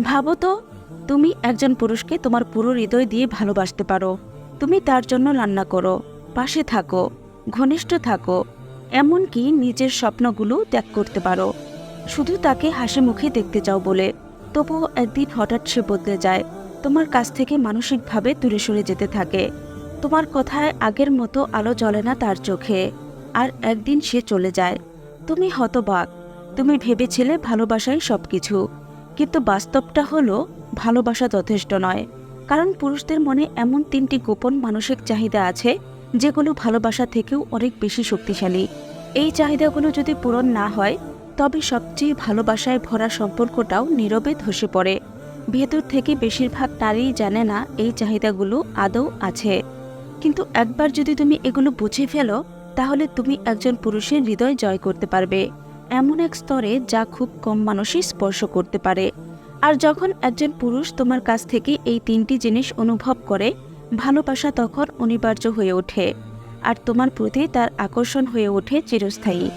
ভাবো তো, তুমি একজন পুরুষকে তোমার পুরো হৃদয় দিয়ে ভালোবাসতে পারো। তুমি তার জন্য রান্না করো, পাশে থাকো, ঘনিষ্ঠ থাকো, এমনকি নিজের স্বপ্নগুলো ত্যাগ করতে পারো। শুধু তাকে হাসি মুখে দেখতে চাও বলে, তবুও একদিন হঠাৎ সে বদলে যায়। তোমার কাছ থেকে মানসিকভাবে দূরে সরে যেতে থাকে। তোমার কথায় আগের মতো আলো জ্বলে না তার চোখে, আর একদিন সে চলে যায়। তুমি হতবাক, তুমি ভেবেছিলে ভালোবাসাই সবকিছু। কিন্তু বাস্তবটা হলো, ভালোবাসা যথেষ্ট নয়। কারণ পুরুষদের মনে এমন তিনটি গোপন মানসিক চাহিদা আছে, যেগুলো ভালোবাসা থেকেও অনেক বেশি শক্তিশালী। এই চাহিদাগুলো যদি পূরণ না হয়, তবে সবচেয়ে ভালোবাসায় ভরা সম্পর্কটাও নীরবে ধসে পড়ে। ভেতর থেকে বেশিরভাগ নারীই জানে না এই চাহিদাগুলো আদৌ আছে। কিন্তু একবার যদি তুমি এগুলো বুঝে ফেলো, তাহলে তুমি একজন পুরুষের হৃদয় জয় করতে পারবে। এমন এক স্তরে যা খুব কম মানুষই স্পর্শ করতে পারে। আর যখন একজন পুরুষ তোমার কাছ থেকে এই তিনটি জিনিস অনুভব করে, ভালোবাসা তখন অনিবার্য হয়ে ওঠে। আর তোমার প্রতি তার আকর্ষণ হয়ে ওঠে চিরস্থায়ী।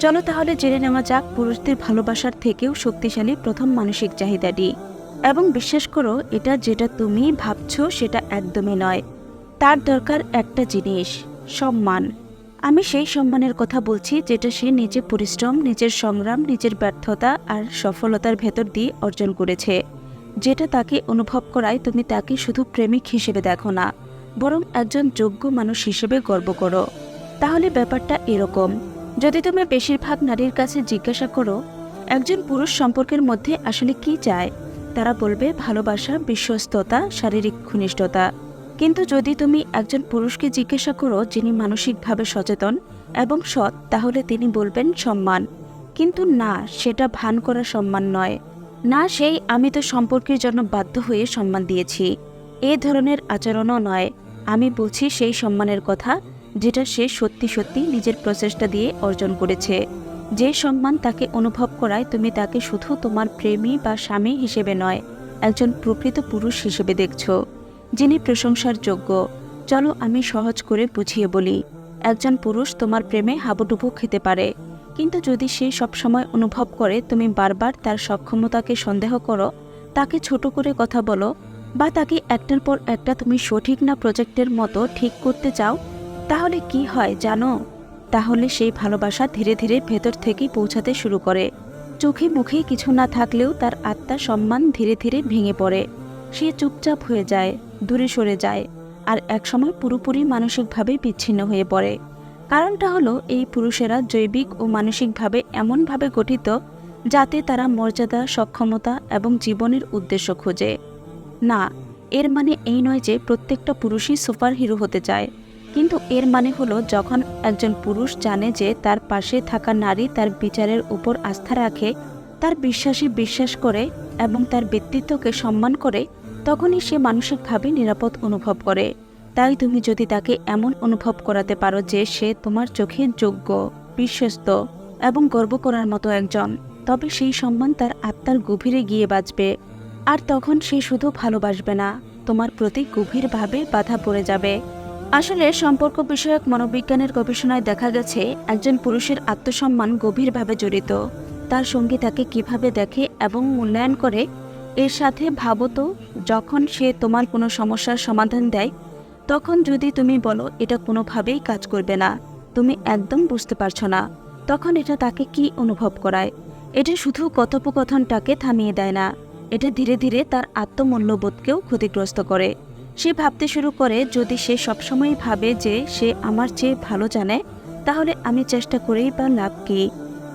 চলো তাহলে জেনে নেওয়া যাক পুরুষদের ভালোবাসার থেকেও শক্তিশালী প্রথম মানসিক চাহিদাটি। এবং বিশ্বাস করো, এটা যেটা তুমি ভাবছ সেটা একদমই নয়। তার দরকার একটা জিনিস, সম্মান। আমি সেই সম্মানের কথা বলছি যেটা সে নিজে পরিশ্রম, নিজের সংগ্রাম, নিজের ব্যর্থতা আর সফলতার ভেতর দিয়ে অর্জন করেছে। যেটা তাকে অনুভব করায় তুমি তাকে শুধু প্রেমিক হিসেবে দেখো না, বরং একজন যোগ্য মানুষ হিসেবে গর্ব করো। তাহলে ব্যাপারটা এরকম, যদি তুমি বেশিরভাগ নারীর কাছে জিজ্ঞাসা করো, একজন পুরুষ সম্পর্কের মধ্যে আসলে কি চায়? তারা বলবে ভালোবাসা, বিশ্বস্ততা, শারীরিক ঘনিষ্ঠতা। কিন্তু যদি তুমি একজন পুরুষকে জিজ্ঞাসা করো যিনি মানসিকভাবে সচেতন এবং সৎ, তাহলে তিনি বলবেন সম্মান। কিন্তু না, সেটা ভান করা সম্মান নয়। না, সেই আমি তো সম্পর্কের জন্য বাধ্য হয়ে সম্মান দিয়েছি। এ ধরনের আচরণও নয়। আমি বলছি সেই সম্মানের কথা, যেটা সে সত্যি সত্যি নিজের প্রচেষ্টা দিয়ে অর্জন করেছে। যে সম্মান তাকে অনুভব করায় তুমি তাকে শুধু তোমার প্রেমী বা স্বামী হিসেবে নয়, একজন প্রকৃত পুরুষ হিসেবে দেখছ। যিনি প্রশংসার যোগ্য, চলো আমি সহজ করে বুঝিয়ে বলি, একজন পুরুষ তোমার প্রেমে হাবুডুবু খেতে পারে, কিন্তু যদি সে সবসময় অনুভব করে তুমি বারবার তার সক্ষমতাকে সন্দেহ করো, তাকে ছোট করে কথা বলো, বা তাকে একটার পর একটা তুমি সঠিক না প্রজেক্টের মতো ঠিক করতে চাও, তাহলে কি হয় জানো? তাহলে সেই ভালোবাসা ধীরে ধীরে ভেতর থেকেই পৌঁছাতে শুরু করে। চোখে মুখে কিছু না থাকলেও তার আত্মা সম্মান ধীরে ধীরে ভেঙে পড়ে। সে চুপচাপ হয়ে যায়। দূরে সরে যায় আর একসময় পুরোপুরি মানসিকভাবে বিচ্ছিন্ন হয়ে পড়ে। কারণটা হলো এই পুরুষেরা জৈবিক ও মানসিকভাবে এমনভাবে গঠিত যাতে তারা মর্যাদা, সক্ষমতা এবং জীবনের উদ্দেশ্য খোঁজে। না, এর মানে এই নয় যে প্রত্যেকটা পুরুষই সুপার হিরো হতে চায়। কিন্তু এর মানে হলো যখন একজন পুরুষ জানে যে তার পাশে থাকা নারী তার বিচারের উপর আস্থা রাখে, তার বিশ্বাসী বিশ্বাস করে এবং তার ব্যক্তিত্বকে সম্মান করে তখনই সে মানসিকভাবে নিরাপদ অনুভব করে। তাই তুমি যদি তাকে এমন অনুভব করাতে পারো যে সে তোমার চোখে যোগ্য, বিশ্বস্ত এবং গর্ব করার মতো একজন, তবে সেই সম্মান তার আত্মার গভীরে গিয়ে বাঁচবে আর তখন সে শুধু ভালোবাসবে না, তোমার প্রতি গভীরভাবে বাধা পড়ে যাবে। আসলে সম্পর্ক বিষয়ক মনোবিজ্ঞানের গবেষণায় দেখা গেছে, একজন পুরুষের আত্মসম্মান গভীরভাবে জড়িত। তার সঙ্গী তাকে কীভাবে দেখে এবং মূল্যায়ন করে এর সাথে ভাবো তো, যখন সে তোমার কোনো সমস্যার সমাধান দেয়, তখন যদি তুমি বলো, এটা কোনোভাবেই কাজ করবে না, তুমি একদম বুঝতে পারছ না, তখন এটা তাকে কি অনুভব করায়? এটা শুধু কথোপকথনটাকে থামিয়ে দেয় না, এটা ধীরে ধীরে তার আত্মমূল্যবোধকেও ক্ষতিগ্রস্ত করে। সে ভাবতে শুরু করে, যদি সে সবসময় ভাবে যে সে আমার চেয়ে ভালো জানে, তাহলে আমি চেষ্টা করেই বা লাভ কি?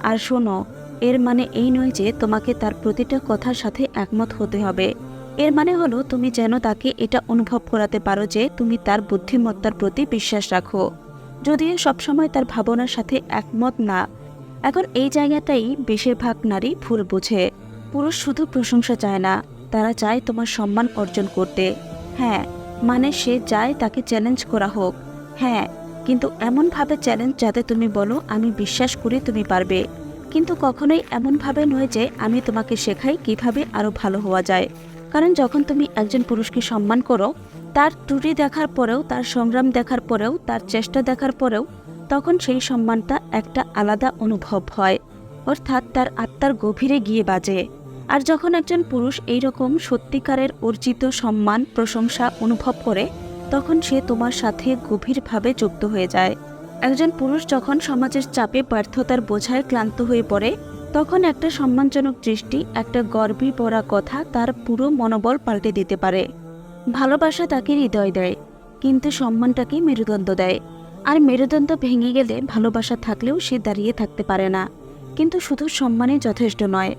আর শোনো এর মানে এই নয় যে তোমাকে তার প্রতিটা কথার সাথে একমত হতে হবে। এর মানে হলো তুমি যেন তাকে এটা অনুভব করাতে পারো যে তুমি তার বুদ্ধিমত্তার প্রতি বিশ্বাস রাখো। যদিও সবসময় তার ভাবনার সাথে একমত না। এখন এই জায়গাটাই বেশিরভাগ নারী ভুল বোঝে। পুরুষ শুধু প্রশংসা চায় না, তারা চায় তোমার সম্মান অর্জন করতে। হ্যাঁ মানে সে চায় তাকে চ্যালেঞ্জ করা হোক। হ্যাঁ কিন্তু এমনভাবে চ্যালেঞ্জ যাতে তুমি বলো, আমি বিশ্বাস করি তুমি পারবে। কিন্তু কখনোই এমনভাবে নয় যে আমি তোমাকে শেখাই কীভাবে আরও ভালো হওয়া যায়। কারণ যখন তুমি একজন পুরুষকে সম্মান করো, তার ত্রুটি দেখার পরেও, তার সংগ্রাম দেখার পরেও, তার চেষ্টা দেখার পরেও, তখন সেই সম্মানটা একটা আলাদা অনুভব হয়। অর্থাৎ তার আত্মার গভীরে গিয়ে বাজে। আর যখন একজন পুরুষ এই রকম সত্যিকারের অর্জিত সম্মান, প্রশংসা অনুভব করে, তখন সে তোমার সাথে গভীরভাবে যুক্ত হয়ে যায়। একজন পুরুষ যখন সমাজের চাপে ব্যর্থতার বোঝায় ক্লান্ত হয়ে পড়ে, তখন একটা সম্মানজনক দৃষ্টি, একটা গর্বী পড়া কথা তার পুরো মনোবল পাল্টে দিতে পারে। ভালোবাসা তাকে হৃদয় দেয়, কিন্তু সম্মানটাকে মেরুদণ্ড দেয়। আর মেরুদণ্ড ভেঙে গেলে ভালোবাসা থাকলেও সে দাঁড়িয়ে থাকতে পারে না। কিন্তু শুধু সম্মানই যথেষ্ট নয়,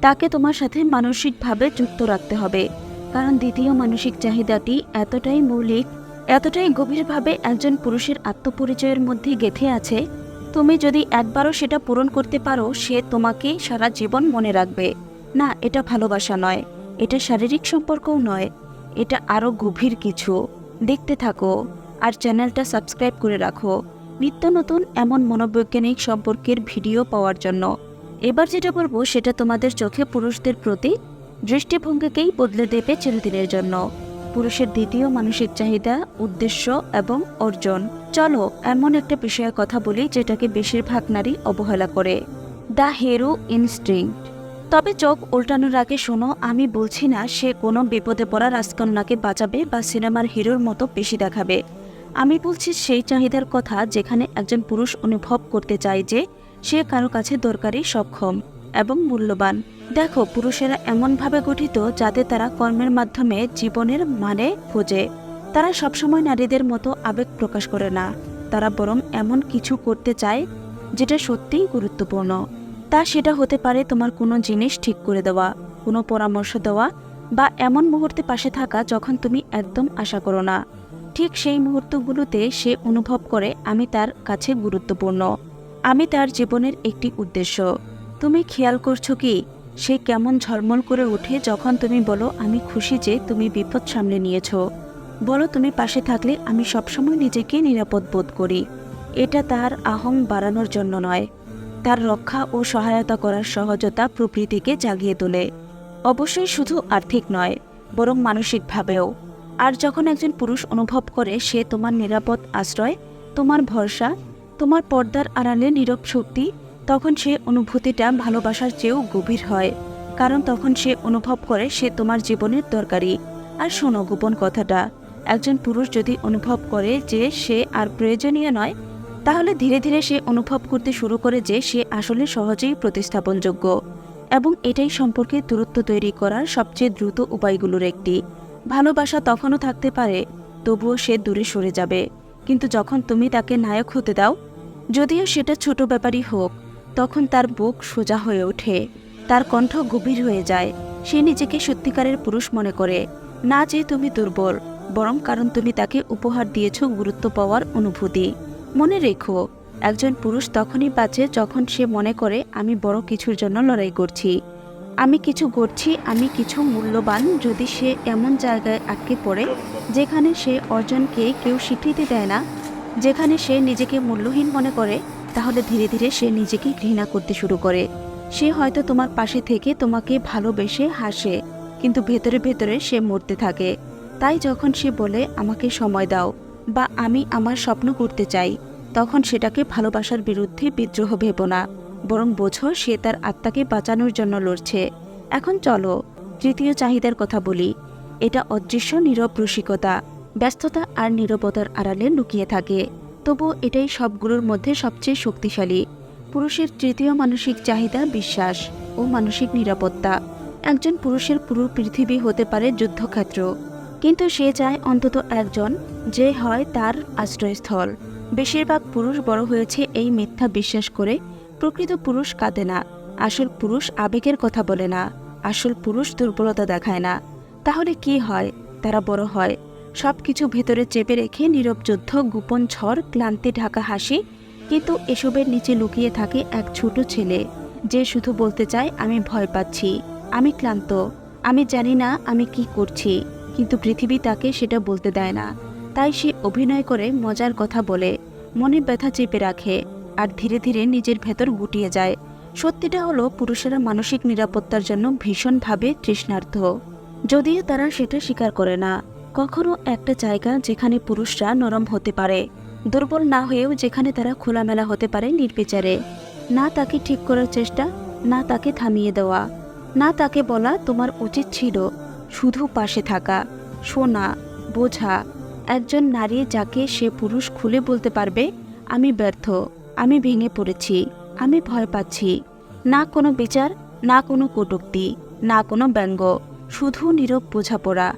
তাকে তোমার সাথে মানসিকভাবে যুক্ত রাখতে হবে। কারণ দ্বিতীয় মানসিক চাহিদাটি এতটাই মৌলিক এতটাই গভীরভাবে একজন পুরুষের আত্মপরিচয়ের মধ্যে গেঁথে আছে, তুমি যদি একবারও সেটা পূরণ করতে পারো, সে তোমাকে সারা জীবন মনে রাখবে। না, এটা ভালোবাসা নয়, এটা শারীরিক সম্পর্কও নয়, এটা আরও গভীর কিছু। দেখতে থাকো আর চ্যানেলটা সাবস্ক্রাইব করে রাখো। নিত্য নতুন এমন মনোবৈজ্ঞানিক সম্পর্কের ভিডিও পাওয়ার জন্য। এবার যেটা বলব, সেটা তোমাদের চোখে পুরুষদের প্রতি দৃষ্টিভঙ্গিকেই বদলে দেবে চিরদিনের জন্য। পুরুষের দ্বিতীয় মানসিক চাহিদা, উদ্দেশ্য এবং অর্জন। চলো, এমন একটা বিষয়ে কথা বলি যেটাকে বেশিরভাগ নারী অবহেলা করে। The hero instinct. তবে চোখ উল্টানোর আগে শোনো, আমি বলছি না সে কোনো বিপদে পড়া রাজকন্যাকে বাঁচাবে বা সিনেমার হিরোর মতো বেশি দেখাবে। আমি বলছি সেই চাহিদার কথা যেখানে একজন পুরুষ অনুভব করতে চায় যে সে কারও কাছে দরকারি সক্ষম। এবং মূল্যবান। দেখো, পুরুষেরা এমনভাবে গঠিত যাতে তারা কর্মের মাধ্যমে জীবনের মানে খোঁজে। তারা সবসময় নারীদের মতো আবেগ প্রকাশ করে না। তারা বরং এমন কিছু করতে চায় যেটা সত্যিই গুরুত্বপূর্ণ। তা সেটা হতে পারে তোমার কোনো জিনিস ঠিক করে দেওয়া, কোনো পরামর্শ দেওয়া বা এমন মুহূর্তে পাশে থাকা যখন তুমি একদম আশা করো না। ঠিক সেই মুহূর্তগুলোতে সে অনুভব করে, আমি তার কাছে গুরুত্বপূর্ণ। আমি তার জীবনের একটি উদ্দেশ্য। তুমি খেয়াল করছ কি? সে কেমন ঝলমল করে ওঠে যখন তুমি বলো, আমি খুশি যে তুমি বিপদ সামলে নিয়েছো। বলো, তুমি পাশে থাকলে আমি সবসময় নিজেকে নিরাপদ বোধ করি। এটা তার আহং বাড়ানোর জন্য নয়। তার রক্ষা ও সহায়তা করার সহজতা প্রকৃতিকে জাগিয়ে তোলে। অবশ্যই শুধু আর্থিক নয়, বরং মানসিকভাবেও। আর যখন একজন পুরুষ অনুভব করে, সে তোমার নিরাপদ আশ্রয়, তোমার ভরসা, তোমার পর্দার আড়ালে নীরব শক্তি তখন সে অনুভূতিটা ভালোবাসার চেয়েও গভীর হয়, কারণ তখন সে অনুভব করে সে তোমার জীবনের দরকারি। আর শোনো গোপন কথাটা, একজন পুরুষ যদি অনুভব করে যে সে আর প্রয়োজনীয় নয়, তাহলে ধীরে ধীরে সে অনুভব করতে শুরু করে যে সে আসলে সহজেই প্রতিস্থাপনযোগ্য। এবং এটাই সম্পর্কে দূরত্ব তৈরি করার সবচেয়ে দ্রুত উপায়গুলোর একটি। ভালোবাসা তখনও থাকতে পারে, তবুও সে দূরে সরে যাবে। কিন্তু যখন তুমি তাকে নায়ক হতে দাও, যদিও সেটা ছোট ব্যাপারই হোক তখন তার বুক সোজা হয়ে ওঠে। তার কণ্ঠ গভীর হয়ে যায়। সে নিজেকে সত্যিকারের পুরুষ মনে করে। না যে তুমি দুর্বল, বরং কারণ তুমি তাকে উপহার দিয়েছ গুরুত্ব পাওয়ার অনুভূতি। মনে রেখো, একজন পুরুষ তখনই বাঁচে যখন সে মনে করে, আমি বড় কিছুর জন্য লড়াই করছি। আমি কিছু করছি, আমি কিছু মূল্যবান যদি সে এমন জায়গায় আটকে পড়ে, যেখানে সে অর্জনকে কেউ স্বীকৃতি দেয় না, যেখানে সে নিজেকে মূল্যহীন মনে করে তাহলে ধীরে ধীরে সে নিজেকে ঘৃণা করতে শুরু করে। সে হয়তো তোমার পাশে থেকে তোমাকে ভালোবেসে হাসে, কিন্তু ভেতরে ভেতরে সে মরতে থাকে। তাই যখন সে বলে, আমাকে সময় দাও বা আমি আমার স্বপ্ন করতে চাই, তখন সেটাকে ভালোবাসার বিরুদ্ধে বিদ্রোহ ভেব না, বরং বোঝো সে তার আত্মাকে বাঁচানোর জন্য লড়ছে। এখন চলো, তৃতীয় চাহিদার কথা বলি। এটা অদৃশ্য নীরব রসিকতা, ব্যস্ততা আর নীরবতার আড়ালে লুকিয়ে থাকে। তবু এটাই সবগুলোর মধ্যে সবচেয়ে শক্তিশালী। পুরুষের তৃতীয় মানসিক চাহিদা বিশ্বাস ও মানসিক নিরাপত্তা। একজন পুরুষের পুরো পৃথিবী হতে পারে যুদ্ধক্ষেত্র। কিন্তু সে চায় অন্তত একজন যে হয় তার আশ্রয়স্থল। বেশিরভাগ পুরুষ বড় হয়েছে এই মিথ্যা বিশ্বাস করে, প্রকৃত পুরুষ কাঁদে না, আসল পুরুষ আবেগের কথা বলে না, আসল পুরুষ দুর্বলতা দেখায় না। তাহলে কি হয়? তারা বড় হয়। সব কিছু ভেতরে চেপে রেখে নীরব যুদ্ধ, গোপন ঝড়, ক্লান্তি ঢাকা হাসি। কিন্তু এসবের নিচে লুকিয়ে থাকে এক ছোট ছেলে। যে শুধু বলতে চায়, আমি ভয় পাচ্ছি, আমি ক্লান্ত, আমি জানি না আমি কি করছি। কিন্তু পৃথিবী তাকে সেটা বলতে দেয় না। তাই সে অভিনয় করে মজার কথা বলে, মনে ব্যথা চেপে রাখে আর ধীরে ধীরে নিজের ভেতর গুটিয়ে যায়। সত্যিটা হলো, পুরুষেরা মানসিক নিরাপত্তার জন্য ভীষণভাবে তৃষ্ণার্থ। যদিও তারা সেটা স্বীকার করে না কখনো একটা জায়গা যেখানে পুরুষরা নরম হতে পারে, দুর্বল না হয়েও যেখানে তারা খোলামেলা হতে পারে নির্বিচারে। না তাকে ঠিক করার চেষ্টা, না তাকে থামিয়ে দেওয়া। না তাকে বলা তোমার উচিত ছিল, শুধু পাশে থাকা, শোনা, বোঝা। একজন নারী যাকে সে পুরুষ খুলে বলতে পারবে, আমি ব্যর্থ, আমি ভেঙে পড়েছি, আমি ভয় পাচ্ছি। না কোনো বিচার, না কোনো কটূক্তি, না কোনো ব্যঙ্গ, শুধু নীরব বোঝাপড়া।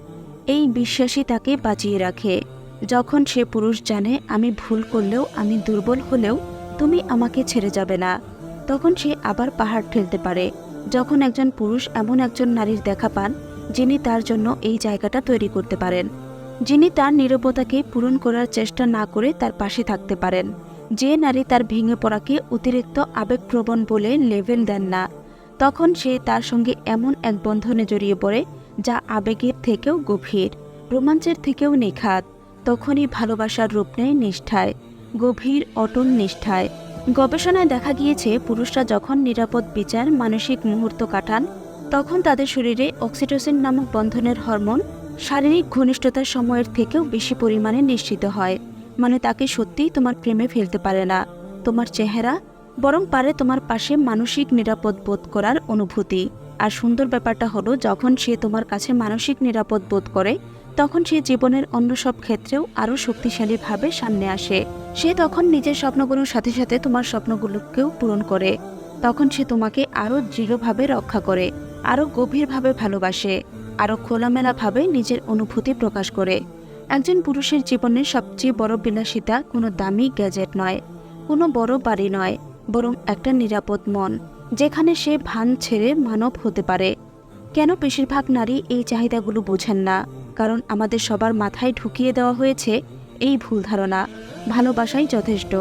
এই বিশ্বাসই তাকে বাঁচিয়ে রাখে। যখন সে পুরুষ জানে, আমি ভুল করলেও, আমি দুর্বল হলেও তুমি আমাকে ছেড়ে যাবে না। তখন সে আবার পাহাড় ঠেলতে পারে। যখন একজন পুরুষ এমন একজন নারীর দেখা পান, যিনি তার জন্য এই জায়গাটা তৈরি করতে পারেন। যিনি তার নীরবতাকে পূরণ করার চেষ্টা না করে তার পাশে থাকতে পারেন। যে নারী তার ভেঙে পড়াকে অতিরিক্ত আবেগপ্রবণ বলে লেভেল দেন না। তখন সে তার সঙ্গে এমন এক বন্ধনে জড়িয়ে পড়ে যা আবেগের থেকেও গভীর, রোমাঞ্চের থেকেও নিখাত, তখনই ভালোবাসার রূপ নেয় নিষ্ঠায়, গভীর অটল নিষ্ঠায়। গবেষণায় দেখা গিয়েছে, পুরুষরা যখন নিরাপদ বিচার, মানসিক মুহূর্ত কাটান, তখন তাদের শরীরে অক্সিটোসিন নামক বন্ধনের হরমোন শারীরিক ঘনিষ্ঠতার সময়ের থেকেও বেশি পরিমাণে নিশ্চিত হয়। মানে তাকে সত্যিই তোমার প্রেমে ফেলতে পারে না। তোমার চেহারা বরং পারে তোমার পাশে মানসিক নিরাপদ বোধ করার অনুভূতি। আর সুন্দর ব্যাপারটা হলো, যখন সে তোমার কাছে মানসিক নিরাপদ বোধ করে, তখন সে জীবনের অন্য সব ক্ষেত্রেও আরও শক্তিশালীভাবে সামনে আসে। সে তখন নিজের স্বপ্নগুলোর সাথে সাথে তোমার স্বপ্নগুলোকেও পূরণ করে। তখন সে তোমাকে আরও দৃঢ়ভাবে রক্ষা করে আরও গভীরভাবে ভালোবাসে আরও খোলামেলাভাবে নিজের অনুভূতি প্রকাশ করে। একজন পুরুষের জীবনের সবচেয়ে বড় বিলাসিতা কোনো দামি গ্যাজেট নয়, কোনো বড় বাড়ি নয়, বরং একটা নিরাপদ মন। যেখানে সে ভান ছেড়ে মানব হতে পারে। কেন বেশিরভাগ নারী এই চাহিদাগুলো বোঝেন না? কারণ আমাদের সবার মাথায় ঢুকিয়ে দেওয়া হয়েছে এই ভুল ধারণা। ভালোবাসাই যথেষ্ট।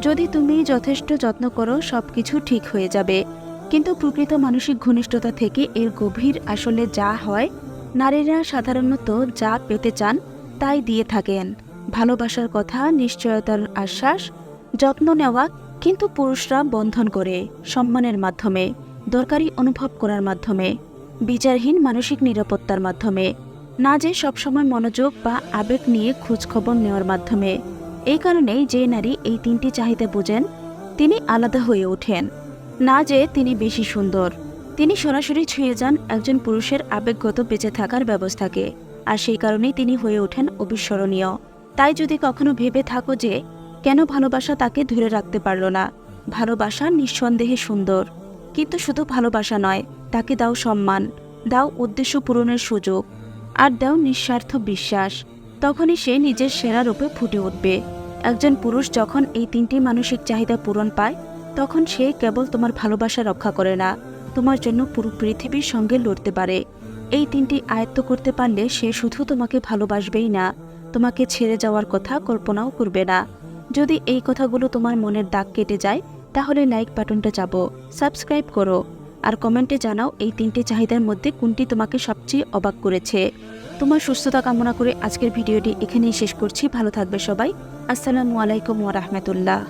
যদি তুমি যথেষ্ট যত্ন করো সব কিছু ঠিক হয়ে যাবে। কিন্তু প্রকৃত মানসিক ঘনিষ্ঠতা থেকে এর গভীর আসলে যা হয়, নারীরা সাধারণত যা পেতে চান, তাই দিয়ে থাকেন। ভালোবাসার কথা, নিশ্চয়তার আশ্বাস, যত্ন নেওয়া কিন্তু পুরুষরা বন্ধন করে, সম্মানের মাধ্যমে, দরকারি অনুভব করার মাধ্যমে, বিচারহীন মানসিক নিরাপত্তার মাধ্যমে, না যে সবসময় মনোযোগ বা আবেগ নিয়ে খোঁজখবর নেওয়ার মাধ্যমে। এই কারণেই যে নারী এই তিনটি চাহিদা বোঝেন, তিনি আলাদা হয়ে ওঠেন। না যে তিনি বেশি সুন্দর। তিনি সরাসরি ছুঁয়ে যান একজন পুরুষের আবেগগত বেঁচে থাকার ব্যবস্থাকে। আর সেই কারণেই তিনি হয়ে ওঠেন অবিস্মরণীয়। তাই যদি কখনো ভেবে থাকো যে কেন ভালোবাসা তাকে ধরে রাখতে পারল না? ভালোবাসা নিঃসন্দেহে সুন্দর। কিন্তু শুধু ভালোবাসা নয়, তাকে দাও সম্মান, দাও উদ্দেশ্য পূরণের সুযোগ, আর দাও নিঃস্বার্থ বিশ্বাস। তখনই সে নিজের সেরা রূপে ফুটে উঠবে। একজন পুরুষ যখন এই তিনটি মানসিক চাহিদা পূরণ পায়, তখন সে কেবল তোমার ভালোবাসা রক্ষা করে না, তোমার জন্য পুরো পৃথিবীর সঙ্গে লড়তে পারে। এই তিনটি আয়ত্ত করতে পারলে সে শুধু তোমাকে ভালোবাসবেই না, তোমাকে ছেড়ে যাওয়ার কথা কল্পনাও করবে না। যদি এই কথাগুলো তোমার মনের দাগ কেটে যায়, তাহলে লাইক বাটনটা চাপো সাবস্ক্রাইব করো, আর কমেন্টে জানাও এই তিনটি চাহিদার মধ্যে কোনটি তোমাকে সবচেয়ে অবাক করেছে। তোমার সুস্থতা কামনা করে আজকের ভিডিওটি এখানেই শেষ করছি, ভালো থাকবে সবাই। আসসালামু আলাইকুম ওয়া রাহমাতুল্লাহ।